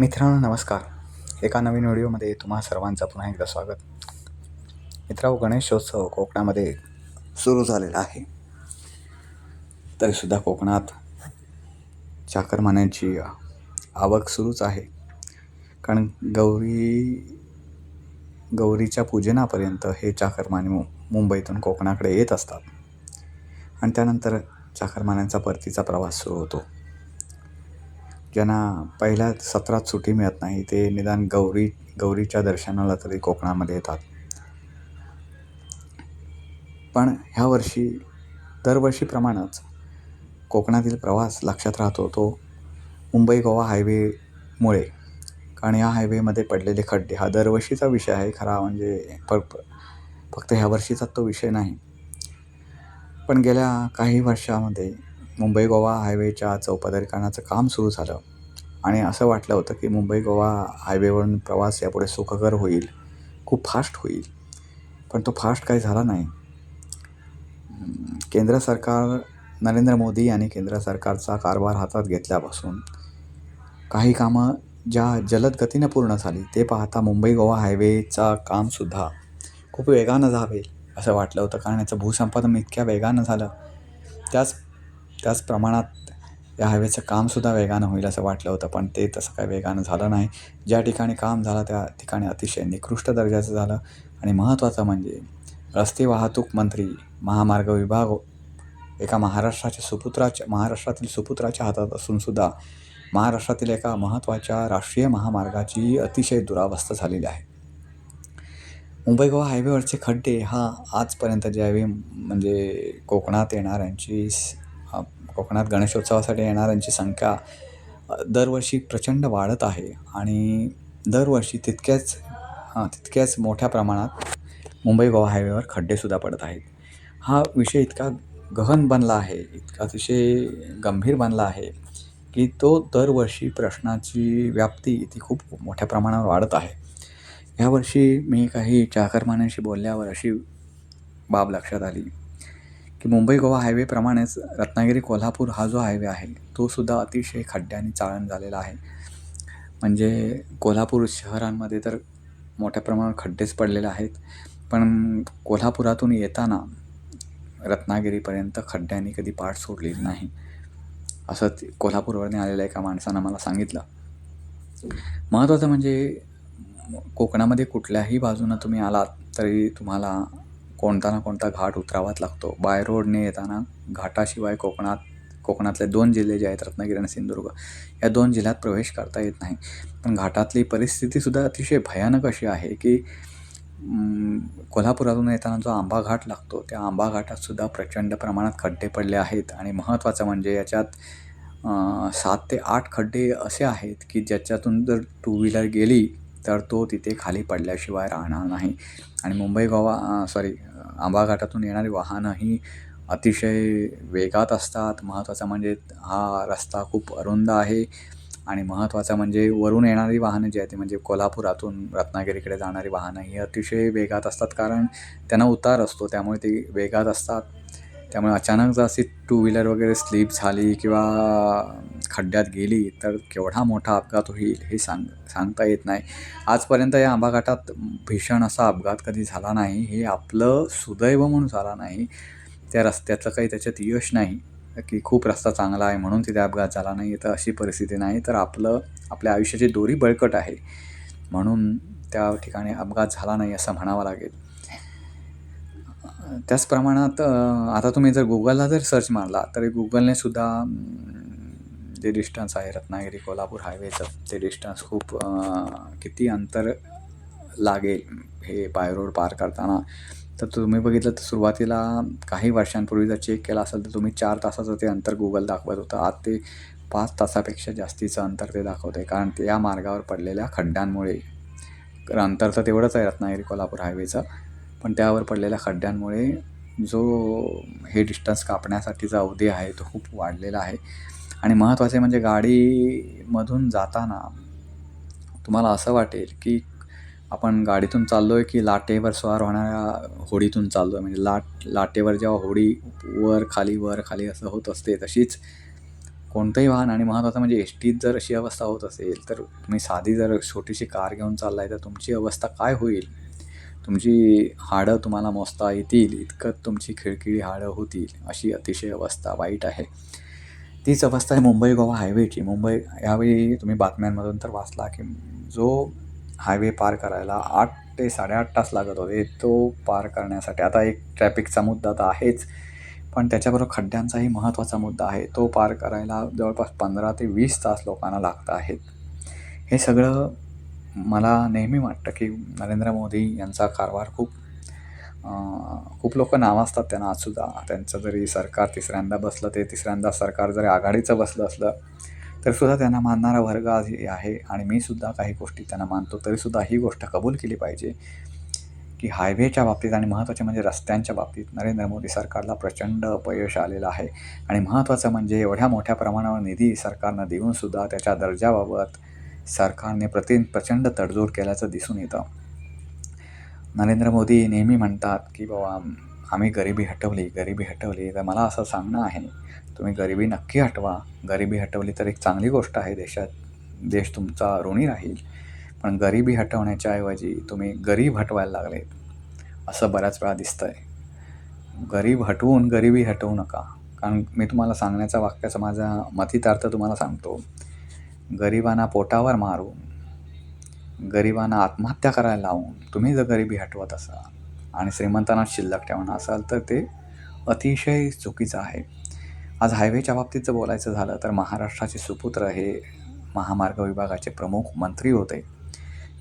मित्रांनो नमस्कार. एका नवीन व्हिडिओमध्ये तुम्हा सर्वांचं पुन्हा एकदा स्वागत. मित्रांनो गणेशोत्सव कोकणामध्ये सुरू झालेला आहे. तरीसुद्धा कोकणात चाकरमान्यांची आवक सुरूच आहे. कारण गौरी गौरीच्या पूजनापर्यंत हे चाकरमाने मु मुंबईतून कोकणाकडे येत असतात. आणि त्यानंतर चाकरमान्यांचा परतीचा प्रवास सुरू होतो. ज्यांना पहिल्या सत्रात सुट्टी मिळत नाही ते निदान गौरी गौरीच्या दर्शनाला तरी कोकणामध्ये येतात. पण ह्या वर्षी दरवर्षीप्रमाणेच कोकणातील प्रवास लक्षात राहतो तो मुंबई गोवा हायवेमुळे. कारण या हायवेमध्ये पडलेले खड्डे हा दरवर्षीचा विषय आहे खरा म्हणजे फ फक्त ह्या वर्षीचा तो विषय नाही. पण गेल्या काही वर्षामध्ये मुंबई गोवा हायवेच्या चौपदरीकरणाचं काम सुरू झालं. आणि असं वाटलं होतं की मुंबई गोवा हायवेवरून प्रवास यापुढे सुखकर होईल खूप फास्ट होईल. पण तो फास्ट काही झाला नाही. केंद्र सरकार नरेंद्र मोदी यांनी केंद्र सरकारचा कारभार हातात घेतल्यापासून काही कामं ज्या जलद गतीनं पूर्ण झाली ते पाहता मुंबई गोवा हायवेचा कामसुद्धा खूप वेगानं जावे असं वाटलं होतं. कारण याचं भूसंपादन इतक्या वेगानं झालं. त्याच त्याच प्रमाणात या हायवेचं कामसुद्धा वेगानं होईल असं वाटलं होतं. पण ते तसं काही वेगानं झालं नाही. ज्या ठिकाणी काम झालं त्या ठिकाणी अतिशय निकृष्ट दर्जाचं झालं. आणि महत्त्वाचं म्हणजे रस्ते वाहतूक मंत्री महामार्ग विभाग एका महाराष्ट्राच्या सुपुत्राच्या महाराष्ट्रातील सुपुत्राच्या हातात असूनसुद्धा महाराष्ट्रातील एका महत्त्वाच्या राष्ट्रीय महामार्गाची अतिशय दुरावस्था झालेली आहे. मुंबई गोवा हायवेवरचे खड्डे हा आजपर्यंत ज्यावेळी म्हणजे कोकणात येणाऱ्यांची कोकणात गणेशोत्सवासाठी येणाऱ्यांची संख्या दरवर्षी प्रचंड वाढत आहे. आणि दरवर्षी तितक्याच हां तितक्याच मोठ्या प्रमाणात मुंबई गोवा हायवेवर खड्डेसुद्धा पडत आहेत. हा विषय इतका गहन बनला आहे इतका अतिशय गंभीर बनला आहे की तो दरवर्षी प्रश्नाची व्याप्ती ती खूप मोठ्या प्रमाणावर वाढत आहे. ह्यावर्षी मी काही चाकरमान्यांशी बोलल्यावर अशी बाब लक्षात आली. की मुंबई गोवा हायवेप्रमाणेच रत्नागिरी कोल्हापूर हा जो हायवे आहे तो सुद्धा अतिशय खड्ड्याने चाळण झालेला आहे. म्हणजे कोल्हापूर शहरांमध्ये तर मोठ्या प्रमाणावर खड्डेच पडलेले आहेत. पण कोल्हापुरातून येताना रत्नागिरीपर्यंत खड्ड्यांनी कधी पाठ सोडलेली नाही. असं कोल्हापूरवरने आलेल्या एका माणसानं मला सांगितलं. महत्त्वाचं म्हणजे कोकणामध्ये कुठल्याही बाजूनं तुम्ही आलात तरी तुम्हाला कोणता ना कोणता घाट उतरावाच लागतो. बाय रोडने येताना घाटाशिवाय कोकणात कोकणातले दोन जिल्हे जे आहेत रत्नागिरी आणि सिंधुदुर्ग या दोन जिल्ह्यात प्रवेश करता येत नाही. पण घाटातली परिस्थितीसुद्धा अतिशय भयानक अशी आहे की कोल्हापुरातून येताना जो आंबा घाट लागतो त्या आंबा घाटातसुद्धा प्रचंड प्रमाणात खड्डे पडले आहेत. आणि महत्त्वाचं म्हणजे याच्यात सात ते आठ खड्डे असे आहेत की ज्याच्यातून जर टू व्हीलर गेली तर तो तिथे खाली पडल्याशिवाय राहणार नाही. आणि मुंबई गोवा सॉरी आंबा घाटातून येणारी वाहनंही अतिशय वेगात असतात. महत्त्वाचं म्हणजे हा रस्ता खूप अरुंद आहे आणि महत्त्वाचं म्हणजे वरून येणारी वाहनं जी आहेत ती म्हणजे कोल्हापुरातून रत्नागिरीकडे जाणारी वाहनं ही अतिशय वेगात असतात कारण त्यांना उतार असतो त्यामुळे ती वेगात असतात. त्यामुळे अचानक जर अशी टू व्हीलर वगैरे स्लिप झाली किंवा खड्ड्यात गेली तर केवढा मोठा अपघात होईल हे सांग सांगता येत नाही. आजपर्यंत या आंबाघाटात भीषण असा अपघात कधी झाला नाही हे आपलं सुदैव म्हणून झाला नाही. त्या रस्त्याचं काही त्याच्यात यश नाही की खूप रस्ता चांगला आहे म्हणून तिथे अपघात झाला नाही तर अशी परिस्थिती नाही तर आपलं आपल्या आयुष्याची दोरी बळकट आहे. म्हणून त्या ठिकाणी अपघात झाला नाही असं म्हणावं लागेल. त्याच प्रमाणात आता तुम्ही जर गुगलला जर सर्च मारला तरी गुगलने सुद्धा जे डिस्टन्स आहे रत्नागिरी कोल्हापूर हायवेचं ते डिस्टन्स खूप किती अंतर लागेल हे पाय रोड पार करताना. तर तुम्ही बघितलं तर सुरुवातीला काही वर्षांपूर्वी जर चेक केला असेल तर तुम्ही चार तासाचं ते अंतर गुगल दाखवत होतं. आज ते पाच तासापेक्षा जास्तीचं अंतर ते दाखवत आहे कारण ते या मार्गावर पडलेल्या खड्ड्यांमुळे अंतर तर तेवढंच आहे रत्नागिरी कोल्हापूर हायवेचं पण त्यावर पडलेल्या खड्ड्यांमुळे जो हे डिस्टन्स कापण्यासाठीचा अवधी आहे तो खूप वाढलेला आहे. आणि महत्त्वाचे म्हणजे गाडीमधून जाताना तुम्हाला असं वाटेल की आपण गाडीतून चाललो आहे की लाटेवर स्वार होणाऱ्या होडीतून चाललो आहे म्हणजे लाट लाटेवर जेव्हा होडी वर खाली वर खाली असं होत असते तशीच कोणतंही वाहन आणि महत्त्वाचं म्हणजे एस टीत जर अशी अवस्था होत असेल तर तुम्ही साधी जर छोटीशी कार घेऊन चाललाय तर तुमची अवस्था काय होईल? तुमची हाडं तुम्हाला मोजता येतील इतकं तुमची खिळखिळी हाडं होतील अशी अतिशय अवस्था वाईट आहे. तीच अवस्था आहे मुंबई गोवा हायवेची. मुंबई यावेळी तुम्ही बातम्यांमधून तर वाचला की जो हायवे पार करायला आठ ते साडेआठ तास लागत होते तो पार करण्यासाठी. आता एक ट्रॅफिकचा मुद्दा तर आहेच पण त्याच्याबरोबर खड्ड्यांचाही महत्त्वाचा मुद्दा आहे. तो पार करायला जवळपास पंधरा ते वीस तास लोकांना लागत आहेत. हे सगळं मला नेहमी वाटतं की नरेंद्र मोदी यांचा कारभार खूप खूप लोक नावाजतात त्यांना आजसुद्धा त्यांचं जरी सरकार तिसऱ्यांदा बसलं ते तिसऱ्यांदा सरकार जरी आघाडीचं बसलं असलं तरीसुद्धा त्यांना मानणारा वर्ग आज हे आहे आणि मी सुद्धा काही गोष्टी त्यांना मानतो तरीसुद्धा ही गोष्ट कबूल केली पाहिजे की हायवेच्या बाबतीत आणि महत्त्वाचे म्हणजे रस्त्यांच्या बाबतीत नरेंद्र मोदी सरकारला प्रचंड अपयश आलेलं आहे. आणि महत्त्वाचं म्हणजे एवढ्या मोठ्या प्रमाणावर निधी सरकारनं देऊनसुद्धा त्याच्या दर्जाबाबत सरकारने प्रति प्रचंड तडजोड केल्याचं दिसून येतं. नरेंद्र मोदी नेहमी म्हणतात की बाबा आम्ही गरिबी हटवली गरिबी हटवली. तर मला असं सांगणं आहे तुम्ही गरिबी नक्की हटवा. गरिबी हटवली तर एक चांगली गोष्ट आहे देशात देश तुमचा ऋणी राहील. पण गरिबी हटवण्याच्या ऐवजी तुम्ही गरीब हटवायला लागले असं बऱ्याच वेळा दिसतं आहे गरीब हटवून गरिबी हटवू नका. कारण मी तुम्हाला सांगण्याचा वाक्याचा माझा मतितार्थ तुम्हाला सांगतो. गरिबांना पोटावर मारून गरिबांना आत्महत्या करायला लावून तुम्ही जर गरिबी हटवत असाल आणि श्रीमंतांना शिल्लक ठेवणं असाल तर ते अतिशय चुकीचं आहे. आज हायवेच्या बाबतीत जर बोलायचं झालं तर महाराष्ट्राचे सुपुत्र हे महामार्ग विभागाचे प्रमुख मंत्री होते.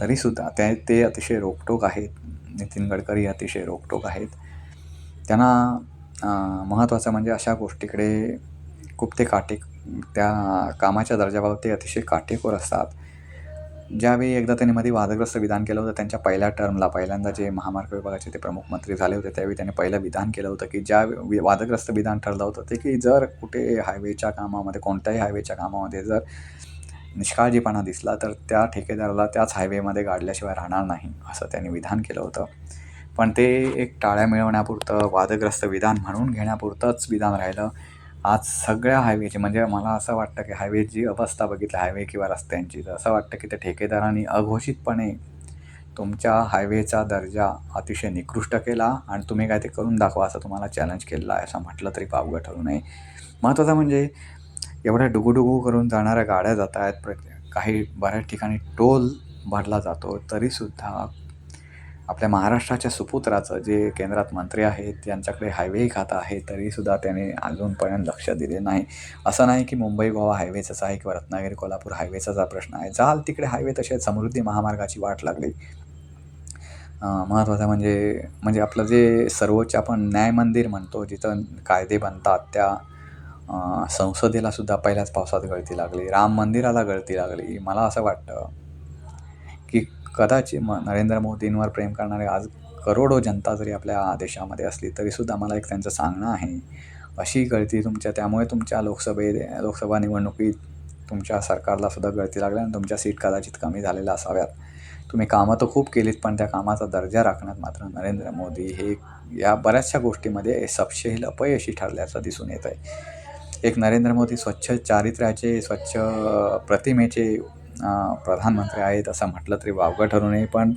तरीसुद्धा त्या ते अतिशय रोकटोक आहेत. नितीन गडकरी अतिशय रोकटोक आहेत. त्यांना महत्त्वाचं म्हणजे अशा गोष्टीकडे खूप ते काटे त्या कामाच्या दर्जाबाबत ते अतिशय काटेकोर असतात. ज्यावेळी एकदा त्यांनी मध्ये वादग्रस्त विधान केलं होतं त्यांच्या पहिल्या टर्मला पहिल्यांदा जे महामार्ग विभागाचे ते प्रमुख मंत्री झाले होते त्यावेळी त्यांनी पहिलं विधान केलं होतं की ज्या वादग्रस्त विधान ठरलं होतं ते की जर कुठे हायवेच्या कामामध्ये कोणत्याही हायवेच्या कामामध्ये जर निष्काळजीपणा दिसला तर त्या ठेकेदाराला त्याच हायवेमध्ये गाडल्याशिवाय राहणार नाही असं त्यांनी विधान केलं होतं. पण ते एक टाळ्या मिळवण्यापुरतं वादग्रस्त विधान म्हणून घेण्यापुरतंच विधान राहिलं. आज सगळ्या हायवेची म्हणजे मला असं वाटतं की हायवेची अवस्था बघितली हायवे किंवा रस्त्यांची तर असं वाटतं की त्या ठेकेदारांनी अघोषितपणे तुमच्या हायवेचा दर्जा अतिशय निकृष्ट केला आणि तुम्ही काय ते करून दाखवा असं तुम्हाला चॅलेंज केलेला आहे असं म्हटलं तरी पावगं ठरू नये. महत्त्वाचं म्हणजे एवढ्या डुगुडुगू करून जाणाऱ्या गाड्या जात आहेत प्र काही बऱ्याच ठिकाणी टोल भरला जातो तरीसुद्धा आपल्या महाराष्ट्राच्या सुपुत्राचं जे केंद्रात मंत्री आहेत त्यांच्याकडे हायवे खातं आहे तरीसुद्धा त्याने अजूनपर्यंत लक्ष दिले नाही. असं नाही की मुंबई गोवा हायवेचाच आहे किंवा रत्नागिरी कोल्हापूर हायवेचा प्रश्न आहे. जाल तिकडे हायवे तसे समृद्धी महामार्गाची वाट लागली. महत्त्वाचं म्हणजे म्हणजे आपलं जे सर्वोच्च आपण न्याय मंदिर म्हणतो जिथं कायदे बनतात त्या संसदेला सुद्धा पहिल्याच पावसात गळती लागली. राम मंदिराला गळती लागली. मला असं वाटतं कदाचित म नरेंद्र मोदींवर प्रेम करणारे आज करोडो जनता जरी आपल्या देशामध्ये असली तरीसुद्धा मला एक त्यांचं सांगणं आहे. अशी गळती तुमच्या त्यामुळे तुमच्या लोकसभे लोकसभा निवडणुकीत तुमच्या सरकारलासुद्धा गळती लागल्या आणि तुमच्या सीट कदाचित कमी झालेल्या असाव्यात. तुम्ही कामं तर खूप केलीत पण त्या कामाचा दर्जा राखण्यात मात्र नरेंद्र मोदी हे या बऱ्याचशा गोष्टीमध्ये सपशेल अपयशी ठरल्याचं दिसून येत आहे एक नरेंद्र मोदी स्वच्छ चारित्र्याचे स्वच्छ प्रतिमेचे प्रधानमंत्री आहेत असं म्हटलं तरी वावगं ठरू नये. पण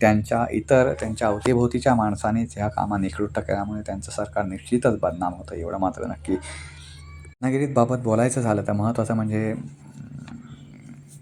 त्यांच्या इतर त्यांच्या अवतीभोवतीच्या माणसानेच ह्या कामा निकृष्ट केल्यामुळे त्यांचं सरकार निश्चितच बदनाम होतं एवढं मात्र नक्की. रत्नागिरीतबाबत बोलायचं झालं तर महत्त्वाचं म्हणजे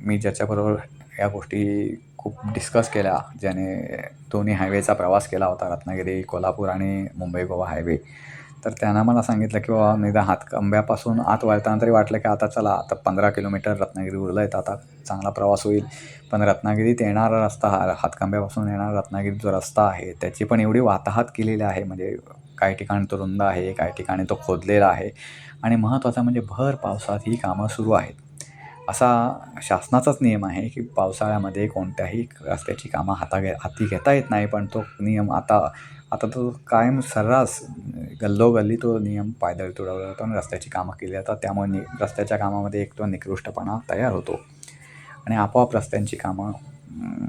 मी ज्याच्याबरोबर या गोष्टी खूप डिस्कस केल्या ज्याने दोन्ही हायवेचा प्रवास केला होता रत्नागिरी कोल्हापूर आणि मुंबई गोवा हायवे तर त्यांना मला सांगितलं की बाबा निदा हातकंब्यापासून आत वळताना तरी वाटलं की आता चला आता पंधरा किलोमीटर रत्नागिरी उरलं आहेत आता चांगला प्रवास होईल. पण रत्नागिरीत येणारा रस्ता हा हातकंब्यापासून येणारा रत्नागिरी जो रस्ता आहे त्याची पण एवढी वाताहात केलेली आहे म्हणजे काही ठिकाणी तो रुंद आहे काही ठिकाणी तो खोदलेला आहे. आणि महत्त्वाचा म्हणजे भर पावसात ही कामं सुरू आहेत. असा शासनाचाच नियम आहे की पावसाळ्यामध्ये कोणत्याही रस्त्याची कामं हाता घे हाती घेता येत नाही पण तो नियम आता आता तो कायम सर्रास गल्लोगल्ली तो नियम पायदळी तुडवला जातो आणि रस्त्याची कामं केली जातात. त्यामुळे नि रस्त्याच्या कामामध्ये एक तो निकृष्टपणा तयार होतो. आणि आपोआप रस्त्यांची कामं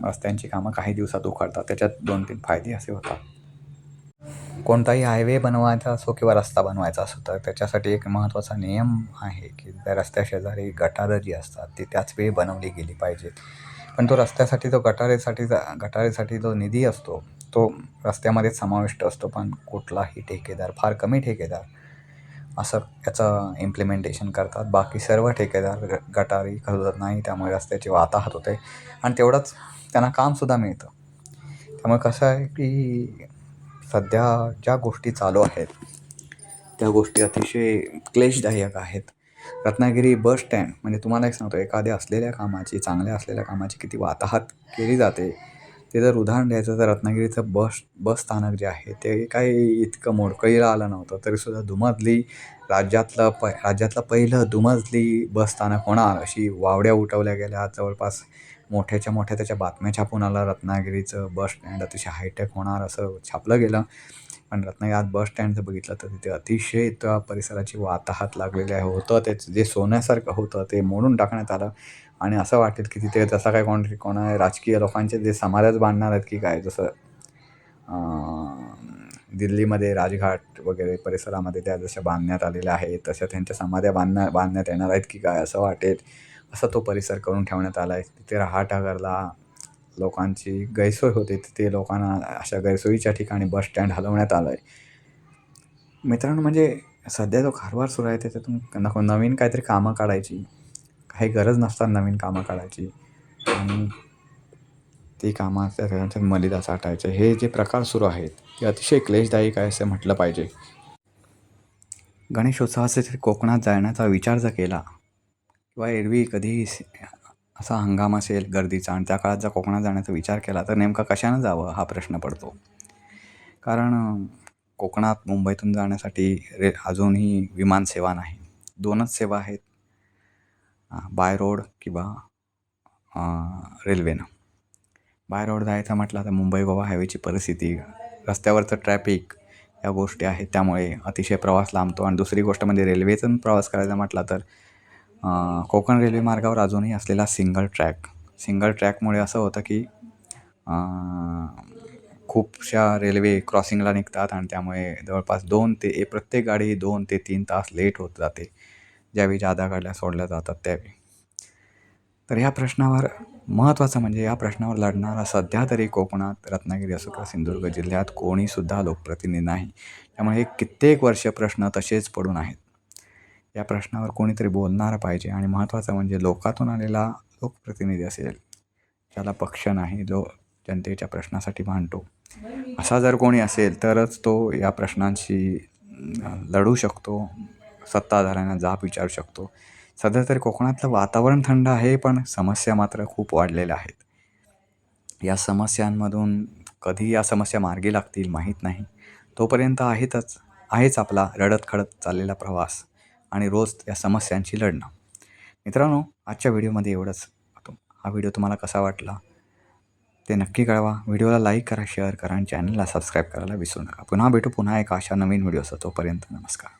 रस्त्यांची कामं काही दिवसात उखडतात. त्याच्यात दोन तीन फायदे असे होतात. कोणताही हायवे बनवायचा असो किंवा रस्ता बनवायचा असो तर त्याच्यासाठी एक महत्त्वाचा नियम आहे की त्या रस्त्याशेजारी गटारं जी असतात ती त्याच वेळी बनवली गेली पाहिजेत. पण तो रस्त्यासाठी तो गटारेसाठी गटारेसाठी जो निधी असतो. तो रस्त्यामध्येच समाविष्ट असतो पण कुठलाही ठेकेदार फार कमी ठेकेदार असं याचं इम्प्लिमेंटेशन करतात. बाकी सर्व ठेकेदार ग गटारी करत नाही त्यामुळे रस्त्याची वाताहत होते आणि तेवढंच त्यांना कामसुद्धा मिळतं. त्यामुळे कसं आहे की सध्या ज्या गोष्टी चालू आहेत त्या गोष्टी अतिशय क्लेशदायक आहेत. रत्नागिरी बस स्टँड म्हणजे तुम्हाला एक सांगतो एखाद्या असलेल्या कामाची चांगल्या असलेल्या कामाची किती वाताहत केली जाते ते जर उदाहरण द्यायचं तर रत्नागिरीचं बस बस स्थानक जे आहे ते काही इतकं मोडकळीला आलं नव्हतं तरीसुद्धा दुमजली राज्यातलं प राज्यातलं पहिलं दुमजली बस स्थानक होणार अशी वावड्या उठवल्या गेल्या. जवळपास मोठ्याच्या मोठ्या त्याच्या बातम्या छापून आला रत्नागिरीचं बस स्टँड अतिशय हायटेक होणार असं छापलं गेलं. पण रत्नागिरी बस स्टँड जर बघितलं तर तिथे अतिशय त्या परिसराची वाताहत लागलेली आहे. होतं तेच जे सोन्यासारखं होतं ते मोडून टाकण्यात आलं. आणि असं वाटेल की तिथे तसा काय कोण कोणा राजकीय लोकांचे जे समाजच बांधणार आहेत की काय जसं दिल्लीमध्ये राजघाट वगैरे परिसरामध्ये त्या जशा बांधण्यात आलेल्या आहेत तशा त्यांच्या समाध्या बांधण्या बांधण्यात येणार आहेत की काय असं वाटेल असा तो परिसर करून ठेवण्यात आला आहे. तिथे रहाटागरला लोकांची गैरसोय होते तिथे लोकांना अशा गैरसोयीच्या ठिकाणी बस स्टँड हलवण्यात आलं आहे मित्रांनो म्हणजे सध्या जो कारभार सुरू आहे त्याच्यातून नको नवीन काहीतरी कामं काढायची. काही गरज नसताना नवीन कामं काढायची. आणि ती कामं त्याच्यात मलिदा साठायचे. हे जे प्रकार सुरू आहेत ते अतिशय क्लेशदायक आहे असं म्हटलं पाहिजे? गणेशोत्सवाचे कोकणात जाण्याचा विचार जर केला किंवा एरवी कधी असा हंगाम असेल गर्दीचा आणि त्या काळात जर कोकणात जाण्याचा विचार केला तर नेमका कशानं जावं हा प्रश्न पडतो? कारण कोकणात मुंबईतून जाण्यासाठी रे अजूनही विमानसेवा नाही. दोनच सेवा आहेत. बाय रोड किंवा रेल्वेनं. बाय रोड जायचं म्हटलं तर मुंबई गोवा हायवेची परिस्थिती रस्त्यावरचं ट्रॅफिक या गोष्टी आहेत त्यामुळे अतिशय प्रवास लांबतो. आणि दुसरी गोष्ट म्हणजे रेल्वेतून प्रवास करायचा म्हटला तर कोकण रेल्वे मार्गावर अजूनही असलेला सिंगल ट्रॅक सिंगल ट्रॅकमुळे असं होतं की खूपशा रेल्वे क्रॉसिंगला निघतात आणि त्यामुळे जवळपास दोन ते ए प्रत्येक गाडी दोन ते तीन तास लेट होत जाते. ज्यावेळी जादा गाड्या सोडल्या जातात त्यावेळी. तर ह्या प्रश्नावर महत्त्वाचं म्हणजे या प्रश्नावर लढणारा सध्या तरी कोकणात रत्नागिरी असो किंवा सिंधुदुर्ग जिल्ह्यात कोणीसुद्धा लोकप्रतिनिधी नाही. त्यामुळे हे कित्येक वर्ष प्रश्न तसेच पडून आहेत. या प्रश्नावर कोणीतरी बोलणारं पाहिजे आणि महत्त्वाचं म्हणजे लोकातून आलेला लोकप्रतिनिधी असेल ज्याला पक्ष नाही जो जनतेच्या प्रश्नासाठी मांडतो असा जर कोणी असेल तरच तो या प्रश्नांशी लढू शकतो सत्ताधाऱ्यांना जाब विचारू शकतो. सध्या तरी कोकणातलं वातावरण थंड आहे पण समस्या मात्र खूप वाढलेल्या आहेत. या समस्यांमधून कधी या समस्या मार्गी लागतील माहीत नाही. तोपर्यंत आहेतच आहेच आपला रडत खडत चाललेला प्रवास. आणि रोज या समस्यांशी लढणं. मित्रांनो आजच्या व्हिडिओमध्ये एवढंच. हा व्हिडिओ तुम्हाला कसा वाटला? ते नक्की कळवा. व्हिडिओला लाईक करा शेअर करा आणि चॅनलला सबस्क्राईब करायला विसरू नका. पुन्हा भेटू पुन्हा एका अशा नवीन व्हिडिओचा तोपर्यंत नमस्कार.